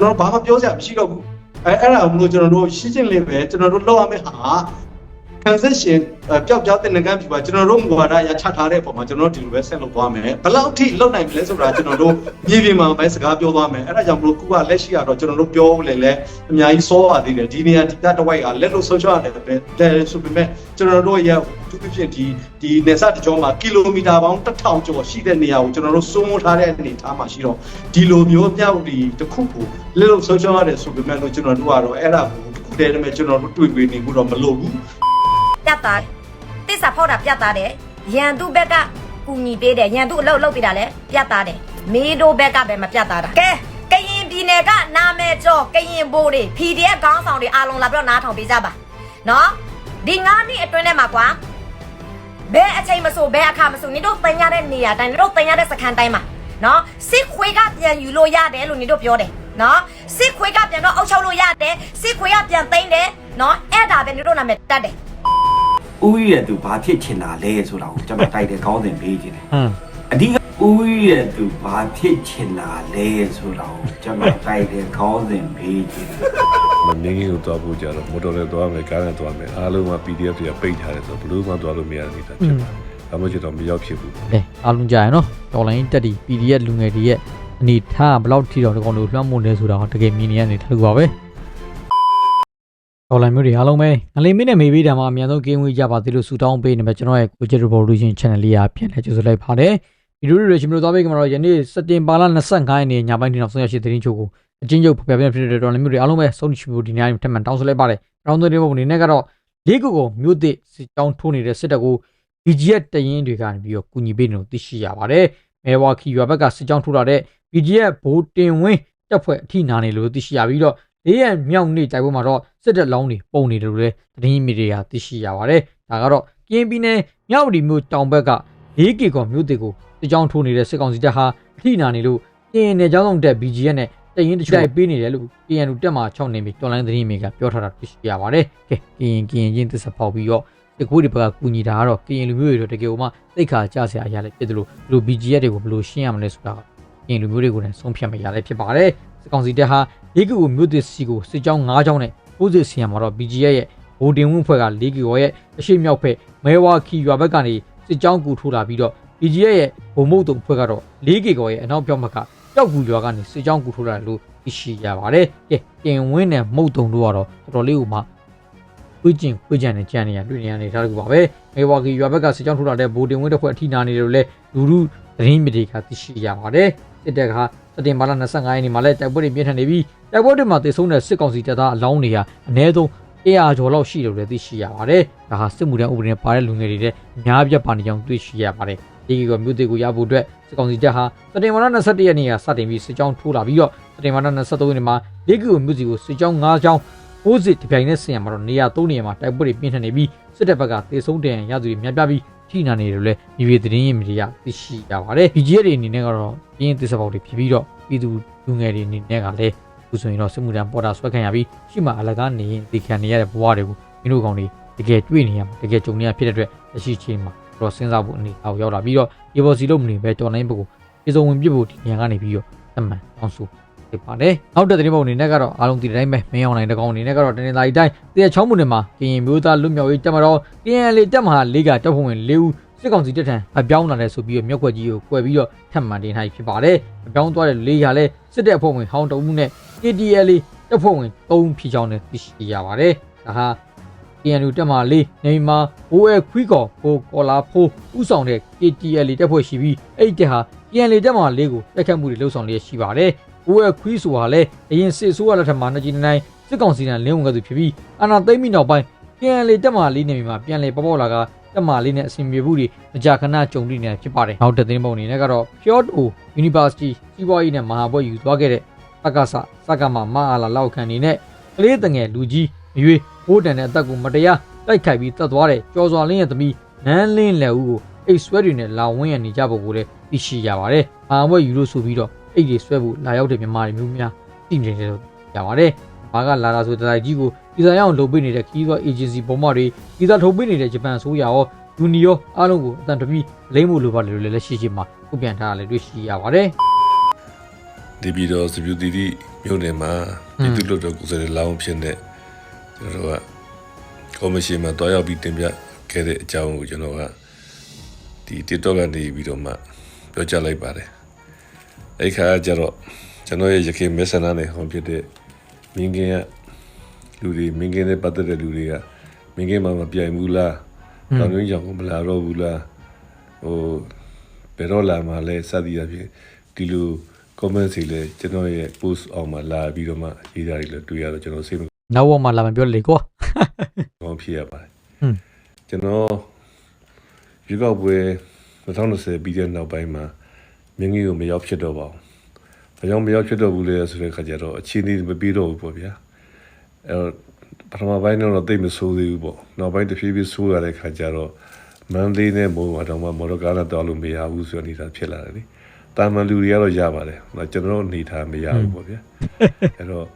ကျွန်တော်ဘာမှပြောစရာမရှိတော့ဘူးအဲအဲ့ဒါမျိုးကျွန်တော်တို့ရှင်းရှင်းလေးပဲကျွန်တော်တို့လောက်ရမယ့်ဟာ transition ပျောက်ပြောက်တဲ့ငကန်းပြပါကျွန်တော်တို့မူဝါဒအရချထားတဲ့အပေါ်မှာကျွန်တော်တို့ဒီလိုပဲဆက်လုပ်သွားမယ်ဘယ်လောက်ထိလုပ်နိုင်မလဲဆိုတာကျွန်တော်တို့မြေပြင်မှာပဲစကားပြောသွားမယ်အဲ့ဒါကြောင့်မလို့ခုကလက်ရှိကတော့ကျွန်တော်တို့ပြောလေလေအများကြီးစောပါသေးတယ်ဒီနေရာဒီတတစ်ဝိုက်ကလက်လို့ဆုံးချရတယ်ပဲတယ်ဆိုပေမဲ့ကျွန်တော်တို့ရဲ့သူဖြစ်ဖြစ်ဒီဒီနေဆက်တကြောမှာကီလိုမီတာပေါင်း1000ကျော်ရှိတဲ့နေရာကိုကျွန်တော်တို့စိုးမိုးထားတဲ့အနေအထားမှာရှိတော့ဒီလိုမျိုးမြောက်ဒီတစ်ခုကိုလက်လို့ဆုံးချရတယ်ဆိုပေမဲ့လို့ကျွန်တော်တို့ကတော့အဲ့ဒါကိုတစ်ခုတည်းနဲ့ကျွန်တော်တို့တွေ့တွေ့နေမှုတော့မလုပ်ဘူး ပြတ်သားတစ္ဆာဖောက်တာပြတ်သားတယ်ရန်သူဘက်ကကူညီပေးတယ်ရန်သူအလုပ်လုပ်ပေးတာလည်းပြတ်သားတယ်မေးတို့ဘက်ကပဲမပြတ်သားတာကဲကရင်ပြည်နယ်ကနာမည်ကျော်ကရင်ဘိုးတွေ PDF ခေါင်းဆောင်တွေအားလုံးလာပြီးတော့နားထောင်ပေးကြပါနော်ဒီငါးနှစ်အတွင်းထဲမှာကွာဘယ်အချိန်မဆိုဘယ်အခါမဆိုနေတို့တင်ရတဲ့နေရာတိုင်းနေတို့တင်ရတဲ့စခန်းတိုင်းမှာနော်စစ်ခွေးကပြန်ယူလို့ရတယ်လို့နေတို့ပြောတယ်နော်စစ်ခွေးကပြန်တော့အုပ်ချုပ်လို့ရတယ်စစ်ခွေးကပြန်သိမ်းတယ်နော်အဲ့ဒါပဲနေတို့နာမည်တတ်တယ် ဦးရဲ့သူဘာဖြစ်ချင်တာလဲဆိုတာကိုကျွန်တော်တိုက်တဲ့ခေါင်းစဉ်ပေးခြင်းတယ်ဟမ်အဓိကဦးရဲ့သူဘာဖြစ်ချင်တာလဲဆိုတာကိုကျွန်တော်တိုက်တဲ့ခေါင်းစဉ်ပေးခြင်းတယ်မမြင်းကြီးကိုသွားဖို့ကြတော့မော်တော်နဲ့သွားမယ်ကားနဲ့သွားမယ်အားလုံးက PDF တွေကပိတ်ထားတယ်ဆိုတော့ဘယ်လို့မှသွားလို့မရတဲ့အနေအထားဖြစ်ပါတယ်။ဒါမှမဟုတ်တော့မရောက်ဖြစ်ဘူးကဲအားလုံးကြာရနော်တော်လိုင်းတက်တီ PDF လူငယ်တွေရဲ့အနေထားဘယ်လောက်ထိတော့ဒီကောင်တို့လွှမ်းမိုးနေဆိုတာဟောတကယ်မြင်နေရနေတယ်လို့ပါပဲ တော်လိုင်းမျိုးတွေအားလုံးပဲငလေးမင်းနဲ့မေးပေးတာမှာအများဆုံးဂိမ်းဝေးကြပါသေးလို့ဆူတောင်းပေးနေမှာကျွန်တော်ရဲ့ Coach Revolution Channel လေးအားပြန်လဲကြိုဆိုလိုက်ပါတယ်ဗီဒီယိုတွေရှင်မျိုးသွားပေးကြမှာတော့ယနေ့စက်တင်ဘာလ25ရက်နေ့ညပိုင်းဒီနောက်ဆုံးရရှိသတင်းချုပ်ကိုအချင်းချုပ်ဖော်ပြပြဖြစ်တဲ့တော်လိုင်းမျိုးတွေအားလုံးပဲစုံချမျိုးဒီနေ့ထပ်မံတောင်းဆိုလိုက်ပါတယ်။တောင်းဆိုတဲ့ပုံအနေနဲ့ကတော့လေးခုကိုမြို့သစ်စစ်တောင်းထိုးနေတဲ့စစ်တပ်ကို BGF တရင်တွေကနေပြီးတော့ကူညီပေးနေလို့သိရှိရပါတယ်။မဲဝါခီရွာဘက်ကစစ်ကြောင်းထိုးလာတဲ့ BGF ဘိုးတင်ဝင်းတပ်ဖွဲ့အထိနာနေလို့သိရှိရပြီးတော့ လေးရမြောက်နေတိုက်ပွဲမှာတော့စစ်တပ်လောင်းတွေပုံနေတယ်လို့လည်းသတင်းမီဒီယာသိရှိရပါတယ်။ဒါကတော့ကင်းပြည်နယ်မြောက်ဒီမြို့တောင်ဘက်က 4K ကောမြို့တစ်ကိုစစ်ကြောင်းထိုးနေတဲ့စစ်ကောင်စီတပ်ဟာအထိနာနေလို့ကင်းနယ်ကျောင်းဆောင်တက် BGF နဲ့တရင်တချို့ပေးနေတယ်လို့ KNU တက်မှာ6နေပြီတော်လိုင်းသတင်းမီကပြောထားတာသိရှိရပါတယ်။ကဲကရင်ကရင်ချင်းသစ္စာဖောက်ပြီးတော့တကူတွေဘက်ကကူညီတာကတော့ကရင်လူမျိုးတွေတော့တကယ်လို့မှသိခါကြဆရာအရာလည်းဖြစ်တယ်လို့ဘလို့ BGF တွေကိုဘလို့ရှင်းရမလဲဆိုတာကရင်လူမျိုးတွေကိုလည်းဆုံးဖြတ်မရလည်းဖြစ်ပါတယ်စစ်ကောင်စီတပ်ဟာ၄ကီကိုမြို့သစ်စီကိုစစ်ကြောင်း၅ကြောင်းနဲ့ပိုးစစ်စီယံမှာတော့ BGF ရဲ့ဗိုလ်တင်ဝင်းဖွဲ့က၄ကီကိုရဲ့အရှိမြောက်ဖက်မဲဝါခီရွာဘက်ကနေစစ်ကြောင်းကူထိုးလာပြီးတော့ BGF ရဲ့ဗိုလ်မုတ်တုံဖွဲ့ကတော့၄ကီကိုရဲ့အနောက်ပြောက်ဘက်ကကြောက်ကူရွာကနေစစ်ကြောင်းကူထိုးလာတယ်လို့သိရှိရပါတယ်ကဲတင်ဝင်းနဲ့မုတ်တုံတို့ကတော့တော်တော်လေးကိုမှဝိကျင်ဝိကျန်နဲ့ကြံနေရတွေ့နေရနေတာတကူပါပဲမေဝါကီရွာဘက်ကစစ်ကြောင်းထိုးလာတဲ့ဗိုလ်တင်ဝင်းတစ်ဖွဲ့အထိနာနေတယ်လို့လဲလူလူသတင်းမီဒီယာသိရှိရပါတယ်စစ်တပ်က စက်တင်ဘာလ25ရက်နေ့မှာလဲတိုက်ပွဲတွေပြင်းထန်နေပြီးတိုက်ပွဲတွေမှာသေဆုံးတဲ့စစ်ကောင်စီတပ်သားအလောင်းတွေဟာအနည်းဆုံး100ကျော်လောက်ရှိတယ်လို့လည်းသိရှိရပါတယ်ဒါဟာစစ်မှုထမ်းဥပဒေနဲ့ပါတဲ့လူငယ်တွေတဲ့အများပြပါနေကြောင်းသိရှိရပါတယ်ဒီကမြို့တေကိုရဖို့အတွက်စစ်ကောင်စီတပ်ဟာစက်တင်ဘာလ21ရက်နေ့ကစတင်ပြီးစစ်ကြောင်းထိုးလာပြီးတော့စက်တင်ဘာလ23ရက်နေ့မှာဒီကမြို့စီကိုစစ်ကြောင်း5ကြောင်းပိုးစစ်တပြိုင်နက်ဆင်ရမှာတော့နေရာ3နေရာမှာတိုက်ပွဲတွေပြင်းထန်နေပြီးစစ်တပ်ဘက်ကသေဆုံးတဲ့ရသူတွေများပြားပြီး ထိနာနေတယ်လို့လည်းဒီဗီသတင်းရင်းမီဒီယာသိရှိရပါတယ်။ BGF တွေအနေနဲ့ကတော့ပြင်းသစ္စာပေါက်တွေဖြစ်ပြီးတော့ပြည်သူလူငယ်တွေအနေနဲ့ကလည်းအခုဆိုရင်တော့စစ်မှုထမ်းပေါ်တာဆွဲခံရပြီးရှိမှအလကားနေရင်ဒီခံနေရတဲ့ဘဝတွေကိုမင်းတို့ကောင်တွေတကယ်တွေ့နေရမှာတကယ်ကြုံနေရဖြစ်တဲ့အတွက်လက်ရှိချိန်မှာတော့စဉ်းစားဖို့အနေအောက်ရောက်လာပြီးတော့ရေပေါ်စီလို့မနေပဲတော်လိုင်းဘက်ကိုပြေဆုံးဝင်ပြဖို့ဒီနေရာကနေပြီးတော့အမှန်အောင်ဆို ဖြစ်ပါတယ်။နောက်တဲ့သတင်းပုံအနေနဲ့ကတော့အားလုံးဒီတိုင်းပဲမင်းအောင်နိုင်တဲ့ကောင်အနေနဲ့ကတော့တနင်္လာရီတိုင်းတရချောင်းမှုနယ်မှာကရင်မျိုးသားလွတ်မြောက်ရေးတပ်မတော် KNL တပ်မဟာ၄ကတပ်ဖွဲ့ဝင်၄ဦးစစ်ကောင်စီတပ်ထံအပြောင်းလာတဲ့ဆိုပြီးတော့မြက်ခွက်ကြီးကိုကွယ်ပြီးတော့ထပ်မံတင်ထားဖြစ်ပါတယ်။အပြောင်းသွားတဲ့၄ရာလဲစစ်တပ်အဖွဲ့ဝင်ဟောင်းတဦးနဲ့ KTL တပ်ဖွဲ့ဝင်၃ဖြစ်ကြောင်းနဲ့သိရှိရပါတယ်။ဒါဟာ KNU တက်မှာလေးနေမှာ OA ခွီးကော်ကိုကော်လာဖိုးဥဆောင်တဲ့ KTL တက်ဖွဲ့ရှိပြီးအဲ့ဒီတက်ဟာ KNL တက်မှာလေးကိုတက်ခတ်မှုတွေလှုပ်ဆောင်လျက်ရှိပါတယ်။ OA ခွီးဆိုတာလည်းအရင်စစ်ဆိုးရလက်ထက်မှာနှစ်ကြီးနိုင်စစ်ကောင်စီတန်လင်းဝင်ကသူဖြစ်ပြီးအာနာသိမ့်မိနောက်ပိုင်း KNL တက်မှာလေးနေမှာပြန်လေပေါ်ပေါ်လာကတက်မှာလေးနဲ့အစီအမြေမှုတွေအကြခဏကြုံတွေ့နေတာဖြစ်ပါတယ်။နောက်တဲ့သတင်းပုံအနေနဲ့ကတော့ Kyoto University စီးပွားရေးနဲ့မဟာဘွဲ့ယူသွားခဲ့တဲ့တက္ကသစက္ကမမအားလာလောက်ခံနေနဲ့ကလေးတငယ်လူကြီးမရွေးဘိုးတန်တဲ့အသက်ကိုမတရားတိုက်ခိုက်ပြီးတတ်သွားတဲ့ကျော်စွာလင်းရဲ့သမီးနန်းလင်းလက်ဦးကိုအိတ်ဆွဲတွေနဲ့လာဝင်းရနေကြဖို့ကိုလည်းသိရှိရပါတယ်။အာဘွဲ့ယူလို့ဆိုပြီးတော့ အိတ်တွေဆွဲဖို့လာရောက်တဲ့မြန်မာတွေမျိုးများတည်နေတယ်လို့ရပါတယ်။ဘာကလာတာဆိုတဲ့တိုက်ကြီးကိုဒီဇိုင်းအောင်လုပ်ပေးနေတဲ့ခီးသွွား agency ပုံမှန်တွေဒီသာထုတ်ပေးနေတဲ့ဂျပန်အစိုးရရောယူနီရောအားလုံးကိုအတန်တပီလိမ့်ဖို့လိုပါတယ်လို့လည်းလက်ရှိချင်းမှာထုတ်ပြန်ထားတာလည်းတွေ့ရှိရပါတယ်။ဒီပြည်တော်စပြူတီတီမမြို့နယ်မှာပြည်သူ့လွှတ်တော်ကိုယ်စားလှယ်လောင်းဖြစ်တဲ့ကျွန်တော်တို့ကကော်မရှင်မှာတွားရောက်ပြီးတင်ပြခဲ့တဲ့အကြောင်းကိုကျွန်တော်ကဒီ TikTok ကနေပြီးတော့မှပြောကြားလိုက်ပါတယ် အဲ့ခါကျတော့ကျွန်တော်ရဲ့ရခိုင်မဲဆန္ဒနယ်ဟောဖြစ်တဲ့မင်းကင်းကလူတွေမင်းကင်းနဲ့ပတ်သက်တဲ့လူတွေကမင်းကင်းမှာမပြိုင်ဘူးလားတောင်ရင်းကြောင်ကိုမလာတော့ဘူးလားဟိုဘယ်တော့လာမှလဲစသည်အဖြစ်ဒီလို comment တွေလည်းကျွန်တော်ရဲ့ post အောင်မှာလာပြီးတော့မှရေးတာတွေလည်းတွေ့ရတော့ကျွန်တော်စိတ်မနောက်ဘက်မှာလာမပြောလေကွာကောင်းဖြစ်ရပါတယ်ဟွန်းကျွန်တော်ရွေးကောက်ပွဲ2020ပြီးတဲ့နောက်ပိုင်းမှာ မြင်းကြီးကိုမရောက်ဖြစ်တော့ပါဘူး။ဘာကြောင့်မရောက်ဖြစ်တော့ဘူးလဲဆိုတဲ့ခါကျတော့အခြေအနေမပြီးတော့ဘူးပေါ့ဗျာ။အဲတော့ပထမပိုင်းတော့တိတ်မဆိုးသေးဘူးပေါ့။နောက်ပိုင်းတစ်ဖြည်းဖြည်းဆိုးလာတဲ့ခါကျတော့မန်လေးနဲ့မိုးမှာတော့မှမော်တော်ကားနဲ့တောက်လို့မရဘူးဆိုတဲ့အနေအထားဖြစ်လာတယ်လေ။တာမန်လူတွေကတော့ရပါတယ်။ဒါကျွန်တော်တို့အနေထားမရဘူးပေါ့ဗျာ။အဲတော့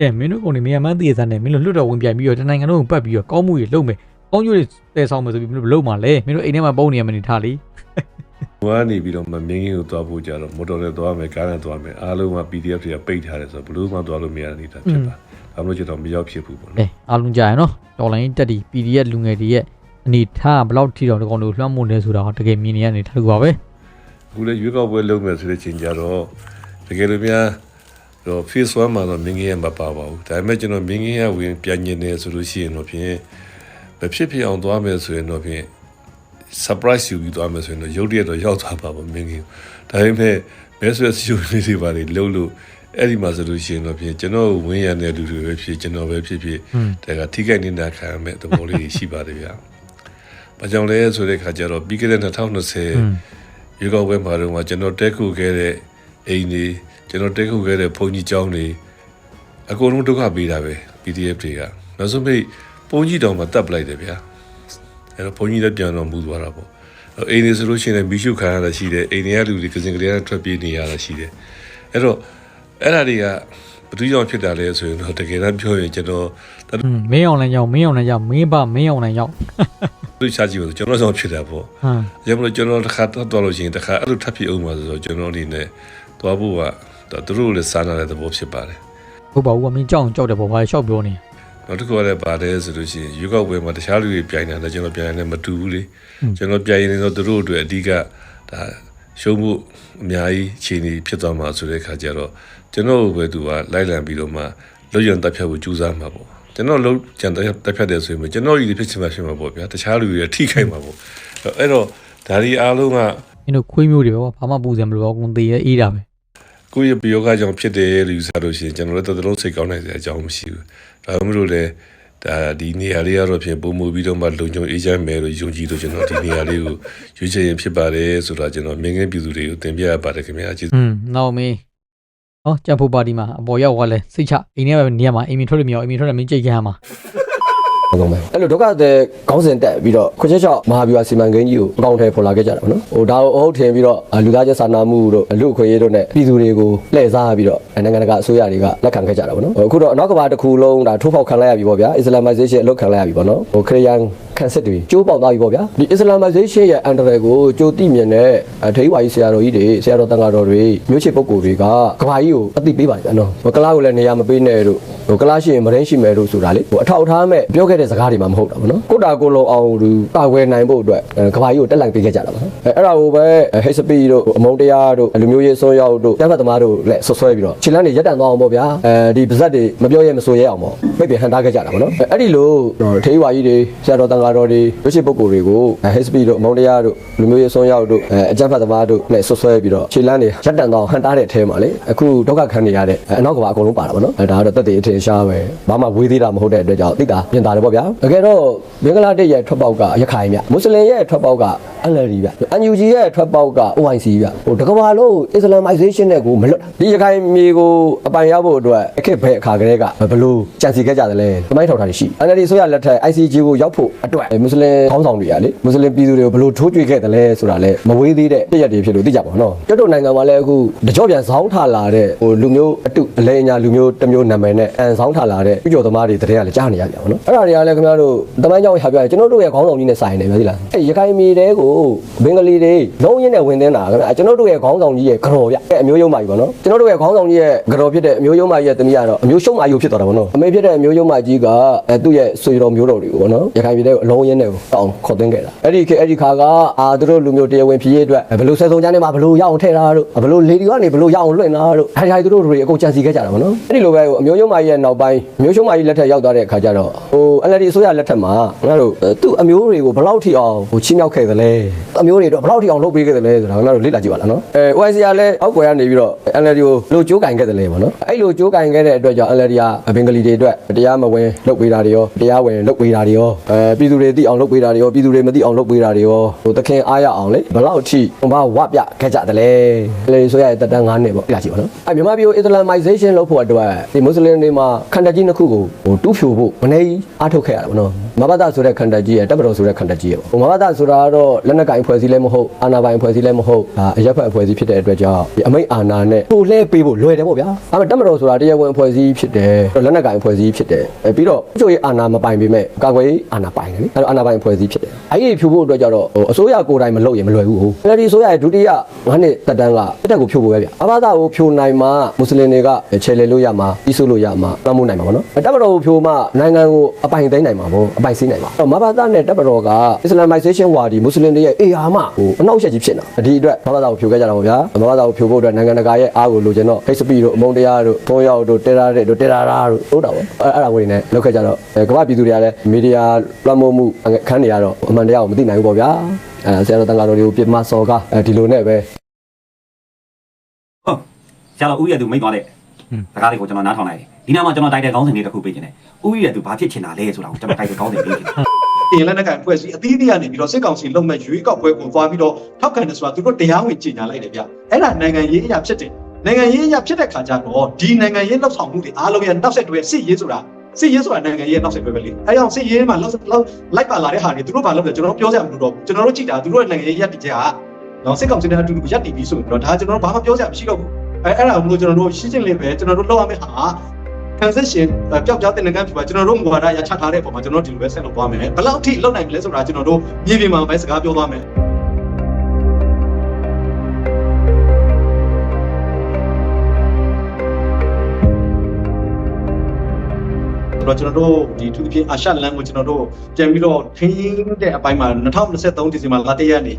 အဲမင်းတို့ကောင်နေမြန်မှန်းတည်တဲ့နဲ့မင်းတို့လွတ်တော်ဝင်ပြိုင်ပြီးတော့တနိုင်ငံလုံးကိုပတ်ပြီးတော့ကောင်းမှုတွေလုပ်မယ်ကောင်းကျိုးတွေတည်ဆောင်မယ်ဆိုပြီးမင်းတို့မလုပ်မှလဲမင်းတို့အိမ်ထဲမှာပုံနေရမနေထားလေ ဟိုကနေပြီးတော့မမင်းကြီးကိုသွားဖို့ကြတော့မော်တော်နဲ့သွားမယ်ကားနဲ့သွားမယ်အားလုံးက PDF တွေကပိတ်ထားတယ်ဆိုတော့ဘလို့မှသွားလို့မရတဲ့အနေအထားဖြစ်ပါဒါမှမဟုတ်ကျတော့မရောက်ဖြစ်ဘူးပေါ့အဲနော်အားလုံးကြာရနော်တော်လိုင်းတက်တီ PDF လူငယ်တွေရဲ့အနေထားဘယ်လောက်ထိတော့ဒီကောင်တို့လွှမ်းမိုးနေဆိုတာတကယ်မြင်နေရနေထားလို့ပါပဲအခုလည်းရွေးကောက်ပွဲလုပ်မယ်ဆိုတဲ့ချိန်ကြတော့တကယ်လို့များတော့ face one မှာတော့မင်းကြီးရဲ့မပါပါဘူးဒါပေမဲ့ကျွန်တော်မင်းကြီးရဲ့ဝင်ပြန်ညင်နေဆိုလို့ရှိရင်တော့ဖြင့်မဖြစ်ဖြစ်အောင်သွားမယ်ဆိုရင်တော့ဖြင့် surprise ယူပြီးသွားမယ်ဆိုရင်တော့ရုပ်တရက်တော့ရောက်သွားပါပါမင်းကြီးဒါပေမဲ့မဲဆွဲစီယိုလေးတွေပါလေလှုပ်လို့အဲ့ဒီမှာဆိုလို့ရှိရင်တော့ဖြင့်ကျွန်တော်ဝင်းရတဲ့လူတွေပဲဖြစ်ကျွန်တော်ပဲဖြစ်ဖြစ်ဒါကထိခိုက်နေတာခံရမဲ့သဘောလေးရှိပါတယ်ဗျာ။ဘာကြောင့်လဲဆိုတဲ့ခါကျတော့ပြီးခဲ့တဲ့2020ရေကောက်ပွဲမှာတော့ကျွန်တော်တက်ခုခဲ့တဲ့အိမ်တွေကျွန်တော်တက်ခုခဲ့တဲ့ဘုံကြီးကျောင်းတွေအကုန်လုံးဒုက္ခပေးတာပဲ PDF တွေကနောက်ဆုံးပိတ်ဘုံကြီးတောင်မှတတ်ပလိုက်တယ်ဗျာ အဲ့တော့ဘုံကြီးလည်းပြန်တော့မူသွားတာပေါ့အဲ့အိမ်တွေဆိုလို့ရှိရင်လည်းမီးရှို့ခံရတာရှိတယ်အိမ်တွေကလူတွေကစင်ကလေးကထွက်ပြေးနေရတာရှိတယ်အဲ့တော့အဲ့ဒါတွေကဘယ်သူကြောင့်ဖြစ်တာလဲဆိုရင်တော့တကယ်တမ်းပြောရင်ကျွန်တော်อืมမင်းအောင်လည်းကြောင့်မင်းအောင်လည်းကြောင့်မင်းပါမင်းအောင်လည်းကြောင့်သူချကြည့်လို့ကျွန်တော်ကြောင့်ဖြစ်တာပေါ့ဟမ်။ဒါကြောင့်မလို့ကျွန်တော်တစ်ခါတော့တော်လို့ရှိရင်တစ်ခါအဲ့လိုထပ်ဖြစ်အောင်ပါဆိုတော့ကျွန်တော်အနေနဲ့သွားဖို့ကဒါသူတို့လည်းစားနာတဲ့သဘောဖြစ်ပါတယ်ဟုတ်ပါဘူးကွာမင်းကြောက်အောင်ကြောက်တယ်ပေါ့ဘာလဲရှောက်ပြောနေ။ နောက်တစ်ခုကလည်းပါတယ်ဆိုလို့ရှိရင်ရွေးကောက်ပွဲမှာတခြားလူတွေပြိုင်တာလည်းကျွန်တော်ပြိုင်နေမတူဘူးလေ။ကျွန်တော်ပြိုင်နေတော့သူတို့အတွက်အဓိကဒါရှုံးမှုအများကြီးခြေနေဖြစ်သွားမှာဆိုတဲ့ခါကျတော့ကျွန်တော်ဘယ်သူကလိုက်လံပြီးတော့မှလွတ်ရန်တက်ဖြတ်ဖို့ကြိုးစားမှာပေါ့။ကျွန်တော်လုံးကြံတက်တက်ဖြတ်တယ်ဆိုရင်ကျွန်တော်ရည်ဖြစ်ချင်မှဖြစ်မှာပေါ့ဗျာ။တခြားလူတွေထိခိုက်မှာပေါ့။အဲ့တော့ဒါဒီအားလုံးကမင်းတို့ခွေးမျိုးတွေပဲကွာဘာမှပူစရာမလိုတော့ကုန်သေးရဲ့အေးတာပဲ ကိုယ့်ရဲ့ပယောဂကြောင့်ဖြစ်တယ်လို့ယူဆလို့ရှိရင်ကျွန်တော်လည်းတော်တော်စိတ်ကောင်းနိုင်စရာအကြောင်းမရှိဘူး။ဒါမှမဟုတ်လေဒါဒီနေရာလေးကတော့ဖြင့်ပုံမူပြီးတော့မှလုံခြုံအေးချမ်းမယ်လို့ယုံကြည်လို့ကျွန်တော်ဒီနေရာလေးကိုရွေးချယ်ရင်ဖြစ်ပါတယ်ဆိုတာကျွန်တော်မင်းငယ်ပြည်သူတွေကိုတင်ပြရပါတယ်ခင်ဗျာကျေးဇူးอืมနောက်မင်းဟောကြံဖို့ပါတီမှာအပေါ်ရောက်သွားလဲစိတ်ချအိမ်ထဲမှာနေရာမှာအိမ်မီထွက်လို့မရအောင်အိမ်မီထွက်တယ်မင်းကြိတ်ခံရမှာ အဆုံးပဲအဲ့လိုဒုက္ခတဲ့ခေါင်းစဉ်တက်ပြီးတော့ခွချက်ချောက်မဟာဗျူဟာစီမံကိန်းကြီးကိုအကောင့်ထဲပေါ်လာခဲ့ကြတာပေါ့နော်ဟိုဒါကိုအဟုတ်ထင်ပြီးတော့လူသားချင်းစာနာမှုတို့လူအခွင့်အရေးတို့နဲ့ပြည်သူတွေကိုလှည့်စားပြီးတော့နိုင်ငံတကာအစိုးရတွေကလက်ခံခဲ့ကြတာပေါ့နော်အခုတော့အနောက်ကဘာတစ်ခုလုံးဒါထိုးဖောက်ခံလိုက်ရပြီပေါ့ဗျာ Islamization အလုပ်ခံလိုက်ရပြီပေါ့နော်ဟိုခရစ်ယာန်ခန့်စစ်တွေကျိုးပေါက်သွားပြီပေါ့ဗျာဒီ Islamization ရဲ့အန်တရယ်ကိုကြိုတိမြင်တဲ့ဒိဋ္ဌိဝါကြီးဆရာတော်ကြီးတွေဆရာတော်တန်ဃာတော်တွေမျိုးချစ်ပုဂ္ဂိုလ်တွေကကဘာကြီးကိုအသိပေးပါကြနော်ဟိုကလားကိုလည်းနေရာမပေးနဲ့တို့ဟိုကလားရှိရင်မရင်းရှိမယ်တို့ဆိုတာလေဟိုအထောက်ထားမဲ့ပြောခဲ့တဲ့စကားတွေမှမဟုတ်တာပေါ့နော်ကိုတာကိုလုံအောင်လူပါခွဲနိုင်ဖို့အတွက်ကဘာကြီးကိုတက်လိုက်ပေးခဲ့ကြတာပါနော်အဲအဲ့ဒါကိုပဲဟိတ်စပီတို့အမုံတရားတို့လူမျိုးရေးဆွမ်းရောက်တို့တပ်ဖက်သမားတို့လည်းဆွဆွဲပြီးတော့ခြေလမ်းတွေရက်တန်သွားအောင်ပေါ့ဗျာအဲဒီပါဇက်တွေမပြောရဲမဆိုရဲအောင်ပေါ့ပြပြဟန်တားခဲ့ကြတာပေါ့နော်အဲအဲ့ဒီလိုထေးဝါကြီးတွေဆရာတော်တန်ဃာတော်တွေရွှေရှိပုဂ္ဂိုလ်တွေကိုဟိတ်စပီတို့အမုံတရားတို့လူမျိုးရေးဆွမ်းရောက်တို့အဲအကြမ်းဖက်သမားတို့လည်းဆွဆွဲပြီးတော့ခြေလမ်းတွေရက်တန်သွားအောင်ဟန်တားတဲ့အထဲမှာလေအခုဒုက္ခခံနေရတဲ့အနောက်ကဘာအကုန်လုံးပါတာပေါ့နော်အဲဒါကတော့တက်တည်အထင်ရှားပဲဘာမှဝေးသေးတာမဟုတ်တဲ့အတွက်ကြောင့်သိတာပြင်တာတယ်ပေါ့ဗျာတကယ်တော့မင်္ဂလာတိတ်ရဲ့ထွက်ပေါက်ကရခိုင်ဗျမွတ်စလင်ရဲ့ထွက်ပေါက်က NLD ဗျ NUG ရဲ့ထွက်ပေါက်က OIC ဗျဟိုတကဘာလုံး Islamization နဲ့ကိုမလွတ်ဒီရခိုင်မြေကိုအပိုင်ရဖို့အတွက်အခက်ဘဲအခါကလေးကဘယ်လိုကြံစီခဲ့ကြတယ်လဲသမိုင်းထောက်ထားတွေရှိ NLD ဆိုရလက်ထက် ICJ ကိုရောက်ဖို့အတွက်မွတ်စလင်ခေါင်းဆောင်တွေကလေမွတ်စလင်ပြည်သူတွေကိုဘယ်လိုထိုးကြွေခဲ့တယ်လဲဆိုတာလဲမဝေးသေးတဲ့ပြည့်ရက်တွေဖြစ်လို့သိကြပါတော့နော်ကျွတ်တို့နိုင်ငံမှာလည်းအခုတကြောပြန်ဇောင်းထလာတဲ့ဟိုလူမျိုးအတုအလဲအညာလူမျိုးတစ်မျိုးနာမည်နဲ့အန်ဇောင်းထလာတဲ့ပြည်ကျော်သမားတွေတတဲ့ကလည်းကြားနေရကြပါတော့နော်အဲ့ဒါတွေကတွေကလည်းခင်ဗျားတို့တမိုင်းကြောင်ရပြကျွန်တော်တို့ရဲ့ခေါင်းဆောင်ကြီးနဲ့ဆိုင်နေပြီလားအဲရခိုင်ပြည်တဲကိုဘင်္ဂလီတွေလုံးရင်းနဲ့ဝင်သင်းတာခင်ဗျာကျွန်တော်တို့ရဲ့ခေါင်းဆောင်ကြီးရဲ့ကြော်ဗျအဲအမျိုးယုံမာကြီးပေါ့နော်ကျွန်တော်တို့ရဲ့ခေါင်းဆောင်ကြီးရဲ့ကြော်ဖြစ်တဲ့အမျိုးယုံမာကြီးရဲ့တမီးကတော့အမျိုးရှုံးမာကြီးဖြစ်သွားတာပေါ့နော်အမေဖြစ်တဲ့အမျိုးယုံမာကြီးကအဲသူ့ရဲ့ဆွေတော်မျိုးတော်တွေကိုပေါ့နော်ရခိုင်ပြည်တဲကိုအလုံးရင်းနဲ့တောင်းခေါ်သွင်းခဲ့တာအဲ့ဒီခေတ်အဲ့ဒီခါကအာသူတို့လူမျိုးတရားဝင်ဖြစ်ရေးအတွက်ဘယ်လိုဆဲဆုံးချမ်းနဲ့မှာဘယ်လိုရအောင်ထည့်တာတို့ဘယ်လိုလေဒီကနေဘယ်လိုရအောင်လွှင့်တာတို့ဟာဟာသူတို့တွေအကုန်ကြံစီခဲ့ကြတာပေါ့နော်အဲ့ဒီလိုပဲဟိုအမျိုးယုံမာကြီးရဲ့နောက်ပိုင်းအမျိုးရှုံးမာကြီးလက်ထက်ရောက်သွားတဲ့အခါကျတော့ဟို NLD အစိုးရလက်ထက်မှာငါတို့သူ့အမျိုးတွေကိုဘယ်လောက်ထိအောင်ဟိုချင်းမြောက်ခဲ့သလဲအမျိုးတွေတော့ဘယ်လောက်ထိအောင်လုပ်ပေးခဲ့သလဲဆိုတာငါတို့လေ့လာကြည့်ပါလားနော်အဲ OIC ကလည်းအောက်ကွယ်ကနေပြီးတော့ NLD ကိုလိုကြိုးကင်ခဲ့တယ်လေပေါ့နော်အဲ့လိုကြိုးကင်ခဲ့တဲ့အတွက်ကြောင့် NLD ကဘင်္ဂလီတွေအတွက်တရားမဝင်လုပ်ပေးတာတွေရောတရားဝင်လုပ်ပေးတာတွေရောအဲပြည်သူတွေသိအောင်လုပ်ပေးတာတွေရောပြည်သူတွေမသိအောင်လုပ်ပေးတာတွေရောဟိုသခင်အားရအောင်လေဘယ်လောက်ထိဟိုဘာဝပြခဲ့ကြတယ်လဲလေဆိုရတဲ့တက်တန်း9နှစ်ပေါ့ပြကြည့်ပါနော်အဲမြန်မာပြည်ကို Islamization လုပ်ဖို့အတွက်ဒီမွတ်စလင်တွေမှာခန္ဓာကြီးနှစ်ခုကိုဟိုတူးဖြိုဖို့မနေအားထုတ်ခဲ့ရတာပေါ့နော်မဘာသာဆိုတဲ့ခန္ဓာကြီးရဲ့တပ်မတော်ဆိုတဲ့ခန္ဓာကြီးရဲ့ပေါ့ဟိုမဘာသာဆိုတာကတော့လက်နက်ကင်ဖွဲ့စည်းလည်းမဟုတ်အာဏာပိုင်ဖွဲ့စည်းလည်းမဟုတ်ဒါအရက်ဖက်ဖွဲ့စည်းဖြစ်တဲ့အတွက်ကြောင့်ဒီအမိတ်အာဏာနဲ့ပို့လဲပေးဖို့လွယ်တယ်ပေါ့ဗျာဒါပေမဲ့တပ်မတော်ဆိုတာတရားဝင်ဖွဲ့စည်းဖြစ်တယ်လက်နက်ကင်ဖွဲ့စည်းဖြစ်တယ်အဲပြီးတော့အချို့ရဲ့အာဏာမပိုင်ပေမဲ့ကာကွယ်ရေးအာဏာပိုင်တယ်လေအဲတော့အာဏာပိုင်ဖွဲ့စည်းဖြစ်တယ်အဲ့ဒီဖြို့ဖို့အတွက်ကြတော့ဟိုအစိုးရကိုယ်တိုင်မလုပ်ရင်မလွယ်ဘူးဟုတ်အဲ့ဒီအစိုးရရဲ့ဒုတိယငါးနှစ်တက်တန်းကတက်တက်ကိုဖြို့ဖို့ပဲဗျအဘာသာကိုဖြို့နိုင်မှမွတ်စလင်တွေကချေလေလို့ရမှာပြီးဆိုလို့ရမှာတမ်းမှုနိုင်မှာပေါ့နော်တပ်မတော်ကိုဖြို့မှနိုင်ငံကိုအပိုင်သိမ်းနိုင်မှာပေါ့အပိုင်စီးနိုင်မှာအဲ့တော့မဘာသာနဲ့တပ်မတော်က Islamization ဝါဒီမွတ်စလင်တွေရဲ့အေဟာမဟိုအနောက်ရှက်ကြီးဖြစ်နေတာဒီအတွက်မဘာသာကိုဖြို့ခဲ့ကြတာပေါ့ဗျာမဘာသာကိုဖြို့ဖို့အတွက်နိုင်ငံတကာရဲ့အားကိုလိုချင်တော့ Facebook တို့အမုန်းတရားတို့ဖုန်းရောက်တို့တက်ရာတဲ့တို့တက်ရာရာတို့ဟုတ်တာပေါ့အဲ့အဲ့ဒါဝင်နေလောက်ခဲ့ကြတော့ကမ္ဘာပြည်သူတွေကလည်းမီဒီယာလွှမ်းမိုးမှုအခန်းတွေကတော့အမှန်တရားကိုမသိနိုင်ဘူးပေါ့ဗျာအဲဆရာတော်တန်ဃာတော်တွေကိုပြစ်မစော်ကားအဲဒီလိုနဲ့ပဲဟုတ်ဆရာတော်ဦးရဲ့သူမိတ်သွားတဲ့စကားလေးကိုကျွန်တော်နားထောင်လိုက်တယ်ဒီနားမှာကျွန်တော်တိုက်တဲ့ခေါင်းစဉ်လေးတစ်ခုပေးခြင်းတယ်ဦးရဲ့သူဘာဖြစ်ချင်တာလဲဆိုတာကိုကျွန်တော်တိုက်တဲ့ခေါင်းစဉ်ပေးခြင်းတယ် တင်လက်နက်ကန်ဖွဲ့စည်းအသီးသီးကနေပြီးတော့စစ်ကောင်စီလုံမဲ့ရွေးကောက်ပွဲကိုသွားပြီးတော့ထောက်ခံတယ်ဆိုတာသူတို့တရားဝင်ကြီးညာလိုက်တယ်ဗျအဲ့ဒါနိုင်ငံရေးအရာဖြစ်တယ်နိုင်ငံရေးအရာဖြစ်တဲ့ခါကျတော့ဒီနိုင်ငံရေးလှုပ်ဆောင်မှုတွေအားလုံးရဲ့နောက်ဆက်တွဲစစ်ရေးဆိုတာစစ်ရေးဆိုတာနိုင်ငံရေးနောက်ဆက်တွဲပဲလေအဲကြောင့်စစ်ရေးမှာလှုပ်လှုပ်လိုက်ပါလာတဲ့ဟာတွေသူတို့ဘာလုပ်လဲကျွန်တော်တို့ပြောစရာမလိုတော့ဘူးကျွန်တော်တို့ကြည့်တာသူတို့ရဲ့နိုင်ငံရေးရပ်တည်ချက်ဟာနော်စစ်ကောင်စီနဲ့အတူတူရပ်တည်ပြီးဆိုရင်တော့ဒါကျွန်တော်တို့ဘာမှပြောစရာမရှိတော့ဘူးအဲအဲ့ဒါကိုကျွန်တော်တို့ရှင်းရှင်းလေးပဲကျွန်တော်တို့လောက်ရမယ့်ဟာ transition ပျောက်ကြားတဲ့နိုင်ငံဖြစ်ပါကျွန်တော်တို့မူဝါဒရချထားတဲ့အပေါ်မှာကျွန်တော်တို့ဒီလိုပဲဆက်လုပ်သွားမယ်ဘယ်လောက်ထိလုပ်နိုင်မလဲဆိုတာကျွန်တော်တို့မြေပြင်မှာပဲစကားပြောသွားမယ်တော့ကျွန်တော်တို့ဒီသူဖြစ်အာရှလန်ကိုကျွန်တော်တို့ပြန်ပြီးတော့ခင်းတဲ့အပိုင်းမှာ2023ဒီဇင်ဘာလတရက်နေ့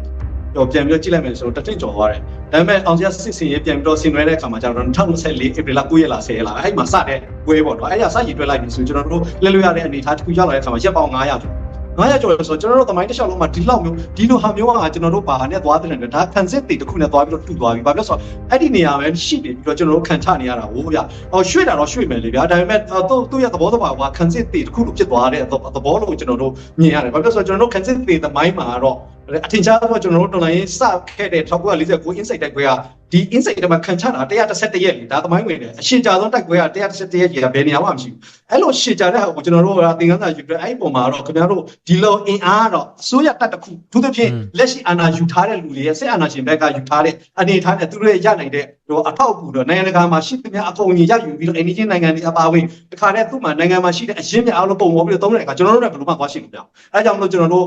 တော့ပြန်ပြီးတော့ကြည့်လိုက်မယ်ဆိုတော့တထစ်ကျော်သွားတယ်။ဒါပေမဲ့အောင်စရစစ်စင်ရေးပြန်ပြီးတော့ဆင်နွှဲတဲ့အခါမှာကျတော့2024ဧပြီလ9ရက်လာ10ရက်လာအဲ့ဒီမှာစတဲ့ဝဲပေါ့နော်။အဲ့ရစရည်တွဲလိုက်ပြီဆိုကျွန်တော်တို့လဲလို့ရတဲ့အနေအထားတစ်ခုရောက်လာတဲ့အခါမှာရက်ပေါင်း900ကျော်900ကျော်ဆိုတော့ကျွန်တော်တို့သမိုင်းတစ်လျှောက်လုံးမှာဒီလောက်မျိုးဒီလိုဟာမျိုးကကျွန်တော်တို့ဘာနဲ့သွားတဲ့လဲဒါခံစစ်တွေတစ်ခုနဲ့သွားပြီးတော့တူသွားပြီ။ဘာဖြစ်လို့ဆိုတော့အဲ့ဒီနေရာပဲရှိနေပြီးတော့ကျွန်တော်တို့ခံချနေရတာဟိုဗျ။ဟောရွှေ့တာတော့ရွှေ့မယ်လေဗျာ။ဒါပေမဲ့သူ့သူ့ရဲ့သဘောတဘာကခံစစ်တွေတစ်ခုလိုဖြစ်သွားတဲ့သဘောလို့ကျွန်တော်တို့မြင်ရတယ်။ဘာဖြစ်လို့ဆိုတော့ကျွန်တော်တို့ခံစစ်တွေသမိုင်းမှာတော့ အထင်ရှားတော့ကျွန်တော်တို့တော်လိုင်းစခဲ့တဲ့1949 insight တိုက်ပွဲကဒီ insight တွေမှာခံချတာ131ရက်လေဒါသမိုင်းဝင်တယ်အရှင်ကြာဆုံးတိုက်ပွဲက131ရက်ကြီးတာဘယ်နေရာမှမရှိဘူးအဲ့လိုရှင်ကြာတဲ့ဟာကိုကျွန်တော်တို့ကသင်ခန်းစာယူပြအဲ့ဒီပုံမှာတော့ခင်ဗျားတို့ဒီလိုအင်အားတော့အစိုးရတပ်တစ်ခုသူသဖြင့်လက်ရှိအာဏာယူထားတဲ့လူတွေရဲ့စစ်အာဏာရှင်ဘက်ကယူထားတဲ့အနေထားနဲ့သူတို့ရဲ့ရနိုင်တဲ့ဟိုအထောက်အကူတော့နိုင်ငံတကာမှာရှိသမျှအကုန်ကြီးရယူပြီးတော့အိန္ဒိယနိုင်ငံတွေအပါအဝင်တခါတည်းသူ့မှာနိုင်ငံမှာရှိတဲ့အရင်းမြအားလုံးပုံပေါ်ပြီးတော့သုံးတဲ့အခါကျွန်တော်တို့လည်းဘယ်လိုမှသွားရှိလို့မရဘူးအဲကြောင့်မလို့ကျွန်တော်တို့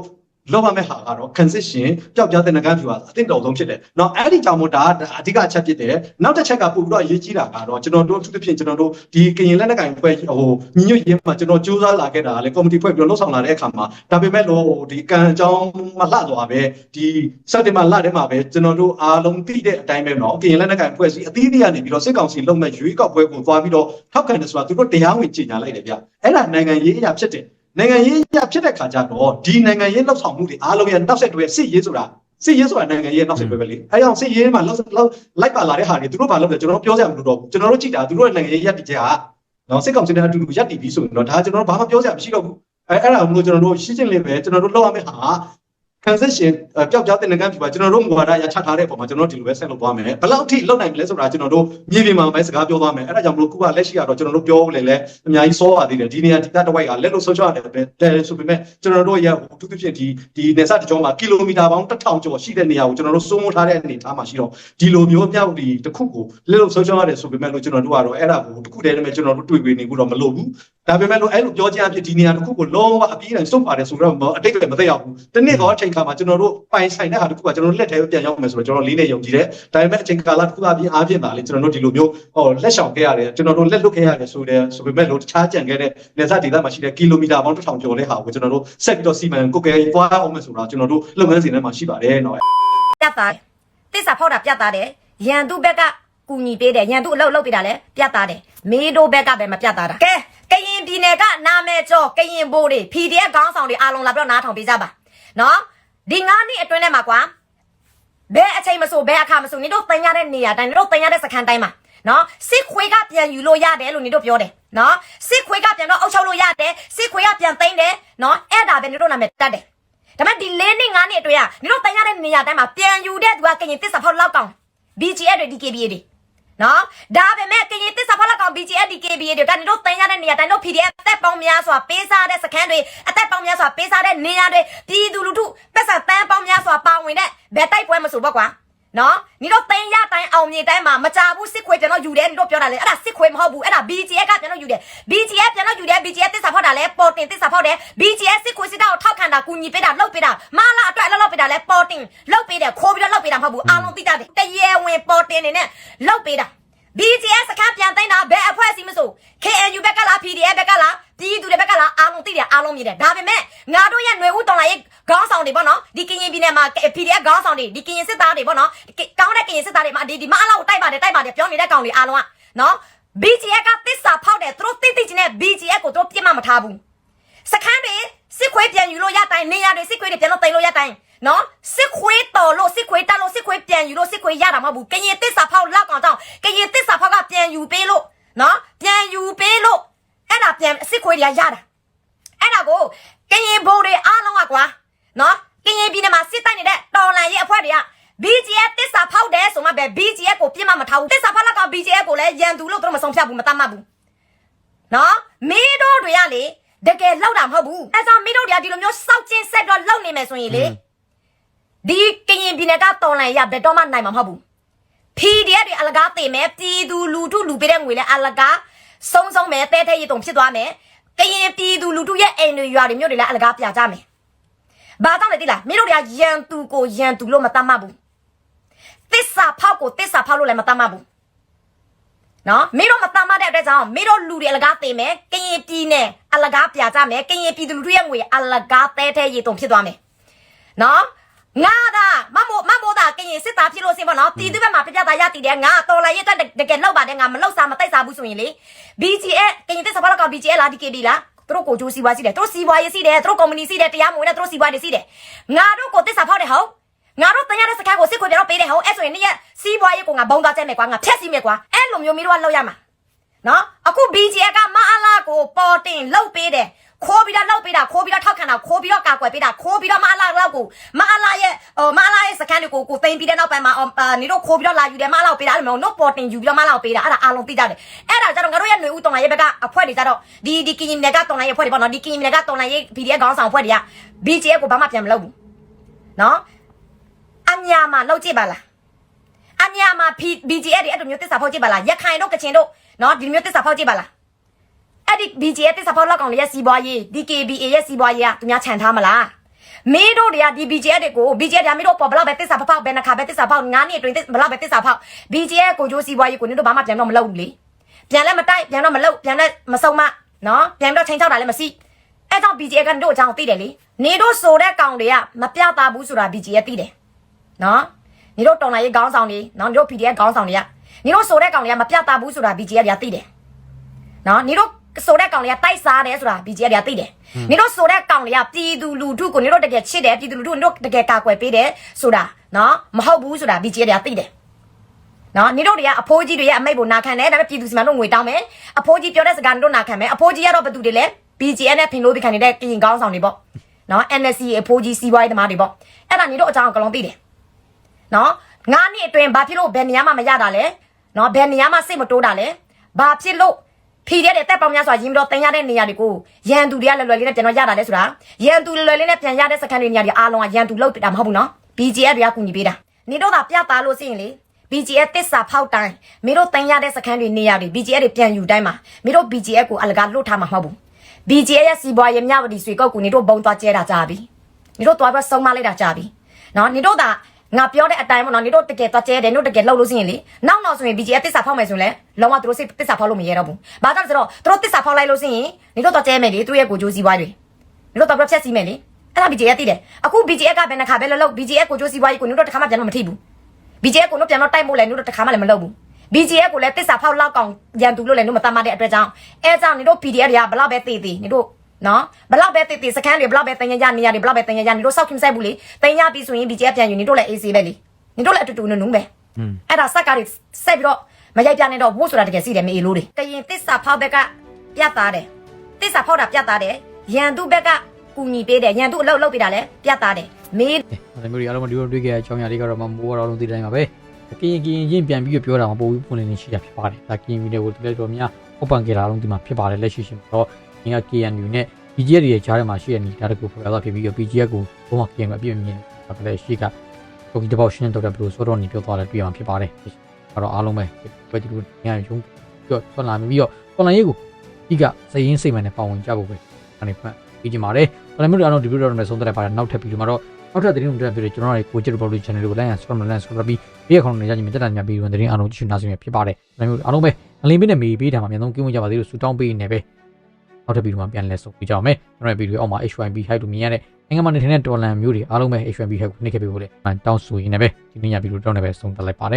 လောက်ရမယ့်ဟာကတော့ transition ပျောက်ကြားတဲ့ငကန်းဖြူဟာအသင့်တော်ဆုံးဖြစ်တယ်။နော်အဲ့ဒီကြောင့်မို့ဒါအဓိကအချက်ဖြစ်တယ်။နောက်တစ်ချက်ကပို့ပြီးတော့အရေးကြီးတာကတော့ကျွန်တော်တို့သူတစ်ဖြင့်ကျွန်တော်တို့ဒီကရင်လက်နက်ကိုင်ဖွဲ့ဟိုညီညွတ်ရေးမှာကျွန်တော်စူးစမ်းလာခဲ့တာလေကော်မတီဖွဲ့ပြီးတော့လှုပ်ဆောင်လာတဲ့အခါမှာဒါပေမဲ့လို့ဒီကံအကြောင်းမလှသွားပဲဒီစက်တင်ဘာလထဲမှာပဲကျွန်တော်တို့အားလုံးသိတဲ့အတိုင်းပဲနော်ကရင်လက်နက်ကိုင်ဖွဲ့စီအသီးသီးကနေပြီးတော့စစ်ကောင်စီလုံမဲ့ရွေးကောက်ပွဲကိုသွားပြီးတော့ထောက်ခံတယ်ဆိုတာသူတို့တရားဝင်ကြေညာလိုက်တယ်ဗျ။အဲ့ဒါနိုင်ငံရေးအရာဖြစ်တယ်။ နိုင်ငံရေးရဖြစ်တဲ့ခါကျတော့ဒီနိုင်ငံရေးလှုပ်ဆောင်မှုတွေအားလုံးရဲ့နောက်ဆက်တွဲစစ်ရေးဆိုတာစစ်ရေးဆိုတာနိုင်ငံရေးနောက်ဆက်တွဲပဲလေအဲကြောင့်စစ်ရေးမှာလှုပ်လှုပ်လိုက်ပါလာတဲ့ဟာတွေသူတို့ဘာလုပ်လဲကျွန်တော်တို့ပြောစရာမလိုတော့ဘူးကျွန်တော်တို့ကြည့်တာသူတို့ရဲ့နိုင်ငံရေးရပ်တည်ချက်ဟာနော်စစ်ကောင်စီနဲ့အတူတူရပ်တည်ပြီးဆိုရင်တော့ဒါကျွန်တော်တို့ဘာမှပြောစရာမရှိတော့ဘူးအဲအဲ့ဒါမလို့ကျွန်တော်တို့ရှင်းရှင်းလေးပဲကျွန်တော်တို့လောက်ရမယ့်ဟာ transition ပျောက်ကြားတင်ငန်းပြပါကျွန်တော်တို့မူဝါဒရချထားတဲ့အပေါ်မှာကျွန်တော်တို့ဒီလိုပဲဆက်လုပ်သွားမယ်ဘယ်လောက်ထိလုပ်နိုင်မလဲဆိုတာကျွန်တော်တို့မြေပြင်မှာပဲစကားပြောသွားမယ်အဲ့ဒါကြောင့်မလို့ခုကလက်ရှိကတော့ကျွန်တော်တို့ပြောလို့လည်းအများကြီးစောပါသေးတယ်ဒီနေရာဒီတဝိုက်ကလက်လို့ဆုံးချရတယ်ပဲတယ်ဆိုပေမဲ့ကျွန်တော်တို့ရဲ့ဟိုသူသဖြင့်ဒီဒီနေဆက်တကြောမှာကီလိုမီတာပေါင်း1000ကျော်ရှိတဲ့နေရာကိုကျွန်တော်တို့စိုးမိုးထားတဲ့အနေအထားမှာရှိတော့ဒီလိုမျိုးမြောက်ဒီတစ်ခုကိုလက်လို့ဆုံးချရတယ်ဆိုပေမဲ့လို့ကျွန်တော်တို့ကတော့အဲ့ဒါကိုတစ်ခုတည်းနဲ့ကျွန်တော်တို့တွေ့ပြီးနေဘူးတော့မလို့ဘူးဒါပေမဲ့လို့အဲ့လိုပြောချင်အဖြစ်ဒီနေရာတစ်ခုကိုလုံးဝအပြီးတိုင်းစုပ်ပါတယ်ဆိုတော့အတိတ်ကမသိရဘူးတနေ့တော့အချိန်ခါမှာကျွန်တော်တို့ပိုင်ဆိုင်တဲ့ဟာတစ်ခုကကျွန်တော်တို့လက်ထဲပြန်ရောက်မယ်ဆိုတော့ကျွန်တော်လေးနဲ့ယုံကြည်တယ်ဒါပေမဲ့အချိန်ကာလတစ်ခုအပြင်အားဖြင့်ပါလေကျွန်တော်တို့ဒီလိုမျိုးဟောလက်ဆောင်ခဲ့ရတယ်ကျွန်တော်တို့လက်လွတ်ခဲ့ရတယ်ဆိုတဲ့ဆိုပေမဲ့လို့တခြားကြံခဲ့တဲ့နေစားဒေသမှာရှိတဲ့ကီလိုမီတာပေါင်း1000ကျော်တဲ့ဟာကိုကျွန်တော်တို့ဆက်ပြီးတော့စီမံကုတ်ကဲသွားအောင်မယ်ဆိုတော့ကျွန်တော်တို့လုပ်ငန်းစဉ်ထဲမှာရှိပါတယ်နော်ပြတ်သားတယ်တစ္ဆာဖောက်တာပြတ်သားတယ်ရန်သူဘက်ကကူညီပေးတယ်ရန်သူအလုပ်လုပ်ပေးတာလည်းပြတ်သားတယ်မေးတို့ဘက်ကပဲမပြတ်သားတာကဲကရင်ပြည်နယ်ကနာမည်ကျော်ကရင်ဘိုးတွေ PDF ခေါင်းဆောင်တွေအားလုံးလာပြီးတော့နားထောင်ပေးကြပါနော် ဒီငါးနှစ်အတွင်းထဲမှာကွာဘယ်အချိန်မဆိုဘယ်အခါမဆိုနေတို့တင်ရတဲ့နေရာတိုင်းနေတို့တင်ရတဲ့စခန်းတိုင်းမှာနော်စစ်ခွေးကပြန်ယူလို့ရတယ်လို့နေတို့ပြောတယ်နော်စစ်ခွေးကပြန်တော့အုပ်ချုပ်လို့ရတယ်စစ်ခွေးကပြန်သိမ်းတယ်နော်အဲ့ဒါပဲနေတို့နာမည်တက်တယ်ဒါပေမဲ့ဒီ၄နှစ်၅နှစ်အတွင်းကနင်တို့တိုင်ရတဲ့နေရာတိုင်းမှာပြန်ယူတဲ့သူကကရင်တစ္ဆာဖောက်လောက်ကောင် BGF တွေ DKBA တွေ နော်ဒါပေမဲ့ကရင်တစ္ဆာဖောက်လောက်ကောင် BGF DKBA တွေကနင်တို့တိုင်ရတဲ့နေရာတိုင်းတို့ PDF အသက်ပေါင်းများစွာပေးစားတဲ့စခန်းတွေအသက်ပေါင်းများစွာပေးစားတဲ့နေရာတွေပြည်သူလူထုပတ်စံတန်းပေါင်းများစွာပါဝင်တဲ့ဘယ်တိုက်ပွဲမဆိုပေါ့ကွာ နော်နင်တို့တိုင်ရတိုင်းအောင်မြေတိုင်းမှာမကြဘူးစစ်ခွေပြန်တော့ယူတယ်နင်တို့ပြောတာလေအဲ့ဒါစစ်ခွေမဟုတ်ဘူးအဲ့ဒါ BGF ကပြန်တော့ယူတယ် BGF ပြန်တော့ယူတယ် BGF တစ္ဆာဖောက်တာလဲပေါ်တင်တစ္ဆာဖောက်တယ် BGF စစ်ခွေစစ်တာကိုထောက်ခံတာကူညီပေးတာလှုပ်ပေးတာမလာအတွက်အလုပ်လုပ်ပေးတာလဲပေါ်တင်လှုပ်ပေးတယ်ခိုးပြီးတော့လှုပ်ပေးတာမဟုတ်ဘူးအားလုံးသိကြတယ်တရေဝင်ပေါ်တင်နေနဲ့လှုပ်ပေးတာ BGF စခန်းပြန်သိမ်းတာဘယ်အဖွဲ့အစည်းမဆို KNU ဘက်ကလား PDF ဘက်ကလားပြည်သူတွေဘက်ကလားအားလုံးသိတယ်အားလုံးမြင်တယ်ဒါပေမဲ့ငါတို့ရဲ့ຫນွေဦးတော်လာရေးခေါင်းဆောင်တွေပေါ့နော်ဒီကရင်ပြည်နယ်မှာ PDF ခေါင်းဆောင်တွေဒီကရင်စစ်သားတွေပေါ့နော်ကောင်းတဲ့ကရင်စစ်သားတွေမှာဒီဒီမအားလောက်တိုက်ပါတယ်တိုက်ပါတယ်ပြောနေတဲ့ကောင်တွေအားလုံးကနော် BGF ကတစ္ဆာဖောက်တယ်သူတို့တိတ်တိတ်ချင်းနဲ့ BGF ကိုသူတို့ပြစ်မှမထားဘူးစခန်းတွေစစ်ခွေးပြန်ယူလို့ရတိုင်းနေရတွေစစ်ခွေးတွေပြန်လို့တိန်လို့ရတိုင်း နော်စစ်ခွေးတော်လို့စစ်ခွေးတက်လို့စစ်ခွေးပြန်ယူလို့စစ်ခွေးရတာမဟုတ်ဘူးကရင်တစ္ဆာဖောက်လောက်ကောင်ကြောင့်ကရင်တစ္ဆာဖောက်ကပြန်ယူပေးလို့နော်ပြန်ယူပေးလို့အဲ့ဒါပြန်စစ်ခွေးတွေကရတာအဲ့ဒါကိုကရင်ဘိုးတွေအားလုံးကကွာနော်ကရင်ပြည်နယ်မှာစစ်တိုက်နေတဲ့တော်လန်ရဲ့အဖွဲ့တွေက BGF တစ္ဆာဖောက်တယ်ဆိုမှပဲ BGF ကိုပြစ်မှမထားဘူးတစ္ဆာဖောက်လောက်က BGF ကိုလည်းရန်သူလို့သူတို့မဆုံးဖြတ်ဘူးမတတ်မှတ်ဘူးနော်မင်းတို့တွေကလေတကယ်လောက်တာမဟုတ်ဘူးအဲကြောင့်မင်းတို့တွေကဒီလိုမျိုးစောက်ချင်းဆက်တော့လောက်နေမယ်ဆိုရင်လေ ဒီကရင်ပြည်နယ်ကတော်လန်ရဘယ်တော့မှနိုင်မှာမဟုတ်ဘူး PDF တွေအလကားတင်မယ်ပြည်သူလူထုလူပေးတဲ့ငွေလဲအလကားစုံစုံမယ်တဲတဲရည်တုံဖြစ်သွားမယ်ကရင်ပြည်သူလူထုရဲ့အိမ်တွေရွာတွေမြို့တွေလည်းအလကားပြကြမယ်ဘာကြောင့်လဲသိလားမင်းတို့တွေကရန်သူကိုရန်သူလို့မတတ်မှတ်ဘူးတစ္ဆာဖောက်ကိုတစ္ဆာဖောက်လို့လည်းမတတ်မှတ်ဘူးနော်မင်းတို့မတမ်းမတဲ့အတွက်ကြောင့်မင်းတို့လူတွေအလကားတင်မယ်ကရင်ပြည်နယ်အလကားပြကြမယ်ကရင်ပြည်သူလူထုရဲ့ငွေအလကားတဲတဲရေတုံဖြစ်သွားမယ်နော် ငါဒါမမို့မမို့ဒါကရင်စစ်သားဖြစ်လို့စင်ပေါ့နော်ပြည်သူဘက်မှာပြပြသားရတည်တယ်ငါတော်လာရတဲ့တကယ်လောက်ပါတယ်ငါမလောက်စားမတိုက်စားဘူးဆိုရင်လေ BGA ကရင်တစ်စပါးလောက်က BGA လား DKB လားသူတို့ကိုကြိုးစီးပွားစီးတယ်သူတို့စီးပွားရေးစီးတယ်သူတို့ကုမ္ပဏီစီးတယ်တရားမဝင်တဲ့သူတို့စီးပွားတွေစီးတယ်ငါတို့ကိုတစ်စားဖောက်တယ်ဟုတ်ငါတို့တန်ရတဲ့စကားကိုစစ်ခွေပြတော့ပေးတယ်ဟုတ်အဲ့ဆိုရင်နေ့ရက်စီးပွားရေးကိုငါဘုံသားကျဲမယ်ကွာငါဖြက်စီးမယ်ကွာအဲ့လိုမျိုးမျိုးတော့လောက်ရမှာနော်အခု BGA ကမအားလာကိုပေါ်တင်လှုပ်ပေးတယ် ခိုးပြီးတော့လှုပ်ပေးတာခိုးပြီးတော့ထောက်ခံတာခိုးပြီးတော့ကာကွယ်ပေးတာခိုးပြီးတော့မအားလာလောက်ကိုမအားလာရဲ့ဟိုမအားလာရဲ့စကန်တွေကိုကိုသိမ်းပြီးတဲ့နောက်ပိုင်းမှာနေတော့ခိုးပြီးတော့လာယူတယ်မအားလာကိုပေးတာအဲ့လိုမျိုးနော်ပေါ်တင်ယူပြီးတော့မအားလာကိုပေးတာအဲ့ဒါအားလုံးသိကြတယ်အဲ့ဒါကြတော့ငါတို့ရဲ့ຫນွေဦးတော်လာရဲ့ဘက်ကအဖွဲတွေကြတော့ဒီဒီကင်းမြကတော်လာရဲ့အဖွဲ့တွေပေါ့နော်ဒီကင်းမြကတော်လာရဲ့ BDA ခေါင်းဆောင်အဖွဲ့တွေက BGA ကိုဘာမှပြန်မလုပ်ဘူးနော်အညာမှာလောက်ကြည့်ပါလားအညာမှာ BGS တွေအဲ့လိုမျိုးတစ္ဆာဖောက်ကြည့်ပါလားရခိုင်တို့ကချင်တို့နော်ဒီမျိုးတစ္ဆာဖောက်ကြည့်ပါလား အဲ့ဒီ BGS တစ္ဆာဖောက်လောက်ကောင်တွေရဲ့စီးပွားရေး DKBA ရဲ့စီးပွားရေးကသူများခြံထားမလားမင်းတို့တွေကဒီ BGS တွေကို BGS တွေကမင်းတို့ပေါ်ဘလောက်ပဲတစ္ဆာဖောက်ဘယ်နှခါပဲတစ္ဆာဖောက်ငါးနှစ်အတွင်းဘလောက်ပဲတစ္ဆာဖောက် BGS ကိုကြိုးစီးပွားရေးကိုနင်တို့ဘာမှပြန်တော့မလုပ်ဘူးလေပြန်လဲမတိုက်ပြန်တော့မလုပ်ပြန်လဲမစုံမနော်ပြန်တော့ချိန်ချောက်တာလည်းမရှိအဲ့ကြောင့် BGS ကတို့အကြောင်းသိတယ်လေနေတို့ဆိုတဲ့ကောင်တွေကမပြတာဘူးဆိုတာ BGS သိတယ်နော်နေတို့တော်လာရေးခေါင်းဆောင်တွေနော်နေတို့ PDF ခေါင်းဆောင်တွေကနေတို့ဆိုတဲ့ကောင်တွေကမပြတ်တာဘူးဆိုတာ BGF တွေကသိတယ်နော်နေတို့ ဆိုတဲ့ကောင်တွေကတိုက်စားတယ်ဆိုတာ BGF တွေကသိတယ်နေတို့ဆိုတဲ့ကောင်တွေကပြည်သူလူထုကိုနေတို့တကယ်ချစ်တယ်ပြည်သူလူထုနေတို့တကယ်ကာကွယ်ပေးတယ်ဆိုတာနော်မဟုတ်ဘူးဆိုတာ BGF တွေကသိတယ်နော်နေတို့တွေကအဖိုးကြီးတွေရဲ့အမိတ်ကိုနာခံတယ်ဒါပေမဲ့ပြည်သူစီမံတို့ငွေတောင်းမယ်အဖိုးကြီးပြောတဲ့စကားနေတို့နာခံမယ်အဖိုးကြီးကတော့ဘယ်သူတွေလဲ BGF နဲ့ဖင်လို့ဒီခံနေတဲ့ကရင်ခေါင်းဆောင်တွေပေါ့နော် NSC အဖိုးကြီးစီးပွားရေးသမားတွေပေါ့အဲ့ဒါညီတို့အကြောင်းအကလုံးသိတယ်နော်ငါးနှစ်အတွင်းဘာဖြစ်လို့ဘယ်နေရာမှမရတာလဲနော်ဘယ်နေရာမှစိတ်မတိုးတာလဲဘာဖြစ်လို့ ဖီတဲ့တဲ့တက်ပေါင်းများစွာရင်းပြီးတော့တင်ရတဲ့နေရာတွေကိုရန်သူတွေကလွယ်လွယ်လေးနဲ့ပြန်တော့ရတာလဲဆိုတာရန်သူလွယ်လွယ်လေးနဲ့ပြန်ရတဲ့စခန်းတွေနေရာတွေအားလုံးကရန်သူလောက်တာမဟုတ်ဘူးနော် BGF တွေကကူညီပေးတာနေတော့ကပြတာလို့ရှိရင်လေ BGF တစ္ဆာဖောက်တိုင်းမင်းတို့တင်ရတဲ့စခန်းတွေနေရာတွေ BGF တွေပြန်ယူတိုင်းမှာမင်းတို့ BGF ကိုအလကားလွတ်ထားမှာမဟုတ်ဘူး BGF ရဲ့စီးပွားရေးမြဝတီဆွေကောက်ကူနေတို့ဘုံသွားကျဲတာကြာပြီနေတို့သွားပြီးဆုံးမလိုက်တာကြာပြီနော်နေတို့က ငါပြောတဲ့အတိုင်းပေါ့နော်နေတို့တကယ်သွားကျဲတယ်နေတို့တကယ်လှုပ်လို့ရှိရင်လေနောက်နောက်ဆိုရင် BGF တစ္ဆာဖောက်မယ်ဆိုရင်လေလုံးဝသူတို့စိတ်တစ္ဆာဖောက်လို့မရတော့ဘူးဘာကြောင့်လဲဆိုတော့သူတို့တစ္ဆာဖောက်လိုက်လို့ရှိရင်နေတို့သွားကျဲမယ်လေသူရဲ့ကိုကြိုးစီးပွားတွေနေတို့သွားပြီးဖြတ်စီးမယ်လေအဲ့ဒါ BGF သိတယ်အခု BGF ကဘယ်နှခါပဲလှုပ်လှုပ် BGF ကိုကြိုးစီးပွားကြီးကိုနေတို့တစ်ခါမှပြန်လို့မထိဘူး BGF ကိုတော့ပြန်တော့တိုက်မို့လဲနေတို့တစ်ခါမှလည်းမလုပ်ဘူး BGF ကိုလည်းတစ္ဆာဖောက်လောက်ကောင်ရန်သူလို့လည်းနေမတတ်မှတဲ့အတွက်ကြောင့်အဲကြောင့်နေတို့ PDF တွေကဘလောက်ပဲတည်တည်နေတို့ နော်ဘလောက်ပဲတည်တည်စကန်တွေဘလောက်ပဲတင်ရရနေရတယ်ဘလောက်ပဲတင်ရရနေတို့စောက်ခင်ဆိုင်ဘူးလေတင်ရပြီဆိုရင် BGF ပြန်ယူနေတို့လည်း AC ပဲလေနေတို့လည်းအတူတူနုံနုံပဲอืมအဲ့ဒါစက်ကတွေဆက်ပြီးတော့မရိုက်ပြနေတော့ဝို့ဆိုတာတကယ်စီတယ်မေအေလို့တွေကရင်တစ္ဆာဖောက်ဘက်ကပြတ်သားတယ်တစ္ဆာဖောက်တာပြတ်သားတယ်ရန်သူဘက်ကကူညီပေးတယ်ရန်သူအလုပ်လုပ်ပေးတာလည်းပြတ်သားတယ်မေးဒါမျိုးတွေအားလုံးဒီလိုတွေ့ကြတဲ့အကြောင်းအရာတွေကတော့မမိုးတော့လုံးသိတိုင်းပါပဲကရင်ကရင်ချင်းပြန်ပြီးပြောတာမပို့ဘူးပုံနေနေရှိတာဖြစ်ပါတယ်ဒါကရင်ဗီဒီယိုကိုတိကျတော့များဟောပန်ကြတာလုံးဒီမှာဖြစ်ပါတယ်လက်ရှိရှိမှာတော့ ငါ KNU နဲ့ BGF ရဲ့ကြားထဲမှာရှိတဲ့နေဒါတကူဖော်ပြတော့ဖြစ်ပြီးတော့ BGF ကိုဘုံမှာ KNU အပြည့်မြင်တာကလည်းရှိကတိုကီတပေါရှင်းတော့တယ်ဘလို့ဆိုတော့နေပြောသွားတယ်တွေ့ရမှာဖြစ်ပါတယ်အဲ့တော့အားလုံးပဲပဲဒီလိုညရုံပြောထွက်လာပြီးတော့ကွန်လိုင်းရေးကိုဒီကစရင်စိတ်မှန်နဲ့ပါဝင်ကြဖို့ပဲအနေဖက်ပြီးကြပါမယ်ကွန်လိုင်းမျိုးတွေအားလုံးဒီဗီဒီယိုတော့လည်းဆုံးသက်ပါတယ်နောက်ထပ်ပြီးတော့နောက်ထပ်သတင်းတွေတက်ပြီးကျွန်တော်တို့ကိုကြည့် Republic Channel ကို like and subscribe နဲ့ subscribe ပြီးဒီအခါနေကြခြင်းမြတ်တာများပြီးဝင်သတင်းအားလုံးကြည့်ရှုနားဆင်ရဖြစ်ပါတယ်။ဒါမျိုးအားလုံးပဲအလင်းပေးနဲ့မေးပေးတာမှာအများဆုံးကြည့်ဝင်ကြပါသေးလို့ဆုတောင်းပေးနေပဲ။ နောက်ထပ်ဗီဒီယိုမှာပြန်လည်ဆုံပြကြအောင်မယ်။ကျွန်တော်ရဲ့ဗီဒီယိုအောက်မှာ HYB height လို့မြင်ရတဲ့နိုင်ငံမှာနေထိုင်တဲ့ဒေါ်လာမျိုးတွေအားလုံးပဲ HYB height ကိုနှိပ်ခဲ့ပေးဖို့လေတောင်းဆိုရင်းနဲ့ပဲဒီနေ့ညဗီဒီယိုတောင်းနေပဲဆုံးသက်လိုက်ပါတယ်